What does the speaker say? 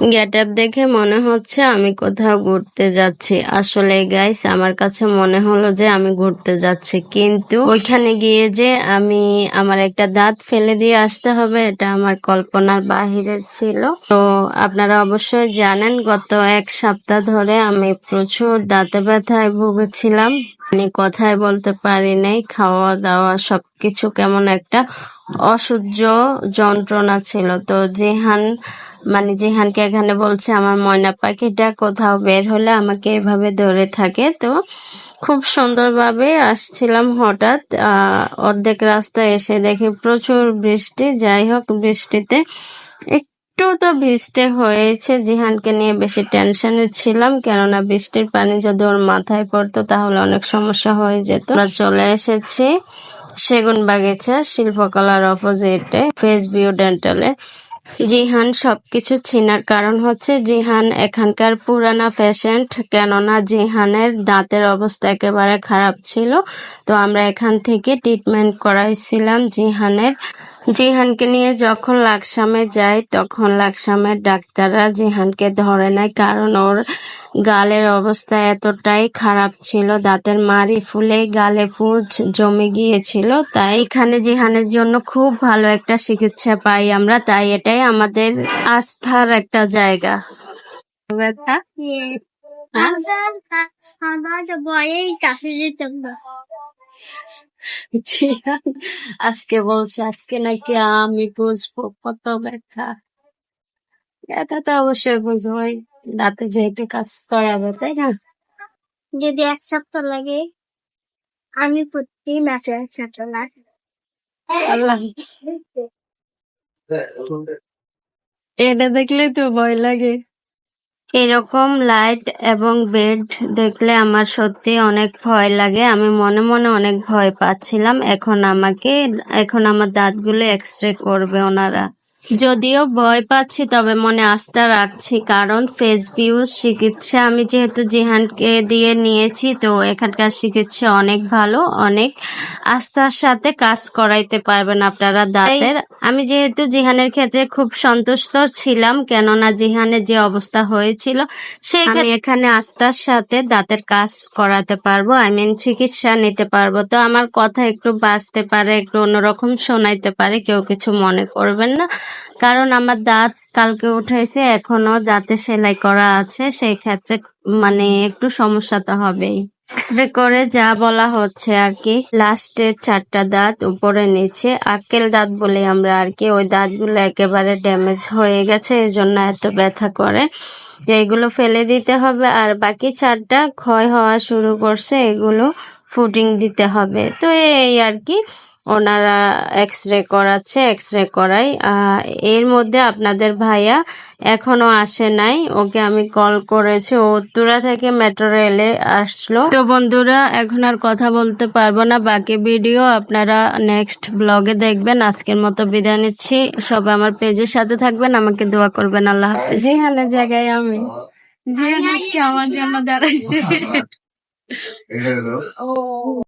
Get up দেখে মনে হচ্ছে আমি কোথাও ঘুরতে যাচ্ছি। আসলে গাইস আমার কাছে মনে হলো যে আমি ঘুরতে যাচ্ছি। কিন্তু ওইখানে গিয়ে যে আমি আমার একটা দাঁত ফেলে দিয়ে আসতে হবে, এটা আমার কল্পনার বাহিরে ছিল। তো আপনারা অবশ্যই জানেন, গত এক সপ্তাহ ধরে আমি প্রচুর দাঁতে ব্যথায় ভুগেছিলাম। মানে কথাই বলতে পারি নাই খাওয়া দাওয়া সবকিছু কেমন একটা অসহ্য যন্ত্রণা ছিল। তো জেহান মানে জিহানকে এখানে বলছে, আমার ময়না পাখিটা কোথাও বের হলে আমাকে এভাবে ধরে থাকে। তো খুব সুন্দরভাবে আসছিলাম হঠাৎ। অর্ধেক রাস্তা এসে দেখি প্রচুর বৃষ্টি। যাই হোক, বৃষ্টিতে একটু তো ভিজতে হয়েছে। জিহানকে নিয়ে বেশি টেনশনে ছিলাম, কেননা বৃষ্টির পানি যদি ওর মাথায় পড়তো তাহলে অনেক সমস্যা হয়ে যেত। আমরা চলে এসেছি সেগুন বাগিচা শিল্পকলার অপোজিটে ফেস ভিউ ডেন্টালে জিহান সবকিছু চিনার কারণ হচ্ছে, জিহান এখানকার পুরানা পেশেন্ট কেননা জিহানের দাঁতের অবস্থা একেবারে খারাপ ছিল। তো আমরা এখান থেকে ট্রিটমেন্ট করাইছিলাম জিহানের। জিহানকে নিয়ে যখন লাকসামে যাই তখন লাকসামের ডাক্তাররা জিহানকে ধরে নেয় কারণ ওর গালের অবস্থা এতটাই খারাপ ছিল দাঁতের মারি ফুলে গালে পুজ জমে গিয়েছিল। তাই এখানে জিহানের জন্য খুব ভালো একটা চিকিৎসা পাই আমরা তাই এটাই আমাদের আস্থার একটা জায়গা। ব্যথা আমার আমার ভয়েই কাছে যেতাম না। আজকে বলছে আজকে নাকি আমি বুঝব কত ব্যথা এটা তো অবশ্যই বুঝবোই দাঁতে যেহেতু কাজ করাবে তাই না? যদি এক সপ্তাহ লাগে আমি প্রতি মাসে এক সপ্তাহ লাগে। আল্লাহ। এটা দেখলে তো ভয় লাগে। এরকম লাইট এবং বেড দেখলে আমার সত্যি অনেক ভয় লাগে। আমি মনে মনে অনেক ভয় পাচ্ছিলাম। এখন আমাকে, এখন আমার দাঁতগুলো এক্স রে করবে ওনারা। যদিও ভয় পাচ্ছি, তবে মনে আস্থা রাখছি, কারণ ফেস ভিউজ চিকিৎসা আমি যেহেতু জিহানকে দিয়ে নিয়েছি, তো এখানকার চিকিৎসা অনেক ভালো, অনেক আস্থার সাথে কাজ করাইতে পারবেন আপনারা দাঁতের। আমি যেহেতু জিহানের ক্ষেত্রে খুব সন্তুষ্ট ছিলাম কেননা জিহানের যে অবস্থা হয়েছিল সেই আমি এখানে আস্থার সাথে দাঁতের কাজ করাতে পারব আই মিন চিকিৎসা নিতে পারব। তো আমার কথা একটু বাঁচতে পারে একটু অন্যরকম শোনাইতে পারে কেউ কিছু মনে করবেন না। কারণ আমার দাঁত কালকে উঠেছে এখনও দাঁতে সেলাই করা আছে সেই ক্ষেত্রে মানে একটু সমস্যা তো হবেই। এক্সরে করে যা বলা হচ্ছে আর কি। লাস্টের চারটা দাঁত উপরে নিচে আকেল দাঁত বলে আমরা আর কি। ওই দাঁতগুলো একেবারে ড্যামেজ হয়ে গেছে এই জন্য এত ব্যথা করে। যে এগুলো ফেলে দিতে হবে আর বাকি চারটা ক্ষয় হওয়া শুরু করছে, এগুলো ফুটিং দিতে হবে। তো এই আর কি ওনারা এক্স রে করাচ্ছে এক্স রে করাই এর মধ্যে আপনাদের ভাইয়া এখনও আসে নাই। ওকে আমি কল করেছি। ও উত্তরা থেকে মেট্রো রেলে আসলো। তো বন্ধুরা এখন আর কথা বলতে পারব না। বাকি ভিডিও আপনারা নেক্সট ব্লগে দেখবেন। আজকের মতো বিদায় নিচ্ছি। সবাই আমার পেজের সাথে থাকবেন। আমাকে দোয়া করবেন। আল্লাহ হাফেজ। জিহানের জায়গায় আমি। জিহান আজকে আমার জন্য দাঁড়াইছে।